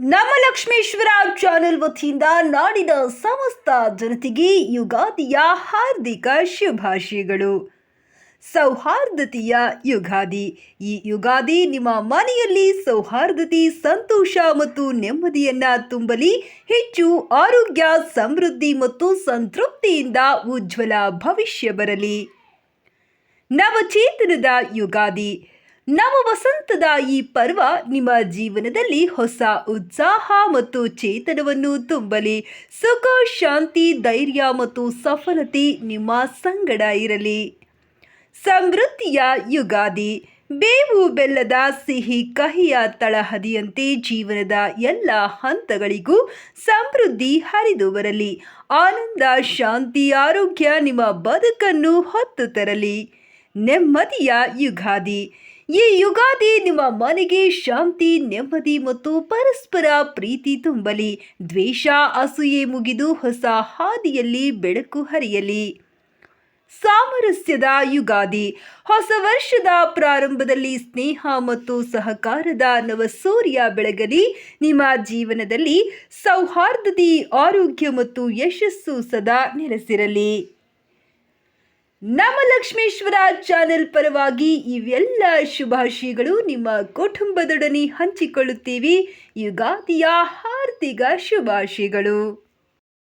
ನಮ್ಮ ಲಕ್ಷ್ಮೇಶ್ವರ ಚಾನೆಲ್ ವತಿಯಿಂದ ನಾಡಿನ ಸಮಸ್ತ ಜನತೆಗೆ ಯುಗಾದಿಯ ಹಾರ್ದಿಕ ಶುಭಾಶಯಗಳು. ಸೌಹಾರ್ದತೆಯ ಯುಗಾದಿ. ಈ ಯುಗಾದಿ ನಿಮ್ಮ ಮನೆಯಲ್ಲಿ ಸೌಹಾರ್ದತೆ, ಸಂತೋಷ ಮತ್ತು ನೆಮ್ಮದಿಯನ್ನ ತುಂಬಲಿ, ಹೆಚ್ಚು ಆರೋಗ್ಯ, ಸಮೃದ್ಧಿ ಮತ್ತು ಸಂತೃಪ್ತಿಯಿಂದ ಉಜ್ವಲ ಭವಿಷ್ಯ ಬರಲಿ. ನವಚೇತನದ ಯುಗಾದಿ. ನವ ವಸಂತದ ಈ ಪರ್ವ ನಿಮ್ಮ ಜೀವನದಲ್ಲಿ ಹೊಸ ಉತ್ಸಾಹ ಮತ್ತು ಚೇತನವನ್ನು ತುಂಬಲಿ. ಸುಖ, ಶಾಂತಿ, ಧೈರ್ಯ ಮತ್ತು ಸಫಲತೆ ನಿಮ್ಮ ಸಂಗಡ ಇರಲಿ. ಸಮೃದ್ಧಿಯ ಯುಗಾದಿ. ಬೇವು, ಬೆಲ್ಲದ ಸಿಹಿ, ಕಹಿಯ ತಳಹದಿಯಂತೆ ಜೀವನದ ಎಲ್ಲ ಹಂತಗಳಿಗೂ ಸಮೃದ್ಧಿ ಹರಿದು ಬರಲಿ. ಆನಂದ, ಶಾಂತಿ, ಆರೋಗ್ಯ ನಿಮ್ಮ ಬದುಕನ್ನು ಹೊತ್ತು ತರಲಿ. ನೆಮ್ಮದಿಯ ಯುಗಾದಿ. ಈ ಯುಗಾದಿ ನಿಮ್ಮ ಮನೆಗೆ ಶಾಂತಿ, ನೆಮ್ಮದಿ ಮತ್ತು ಪರಸ್ಪರ ಪ್ರೀತಿ ತುಂಬಲಿ. ದ್ವೇಷ, ಅಸೂಯೆ ಮುಗಿದು ಹೊಸ ಹಾದಿಯಲ್ಲಿ ಬೆಳಕು ಹರಿಯಲಿ. ಸಾಮರಸ್ಯದ ಯುಗಾದಿ. ಹೊಸ ವರ್ಷದ ಪ್ರಾರಂಭದಲ್ಲಿ ಸ್ನೇಹ ಮತ್ತು ಸಹಕಾರದ ನವ ಸೂರ್ಯ ಬೆಳಗಲಿ. ನಿಮ್ಮ ಜೀವನದಲ್ಲಿ ಸೌಹಾರ್ದತೆ, ಆರೋಗ್ಯ ಮತ್ತು ಯಶಸ್ಸು ಸದಾ ನೆಲೆಸಿರಲಿ. ನಮ್ಮ ಲಕ್ಷ್ಮೇಶ್ವರ ಚಾನೆಲ್ ಪರವಾಗಿ ಇವೆಲ್ಲ ಶುಭಾಶಯಗಳು ನಿಮ್ಮ ಕುಟುಂಬದೊಡನೆ ಹಂಚಿಕೊಳ್ಳುತ್ತೀವಿ. ಯುಗಾದಿಯ ಹಾರ್ದಿಕ ಶುಭಾಶಯಗಳು.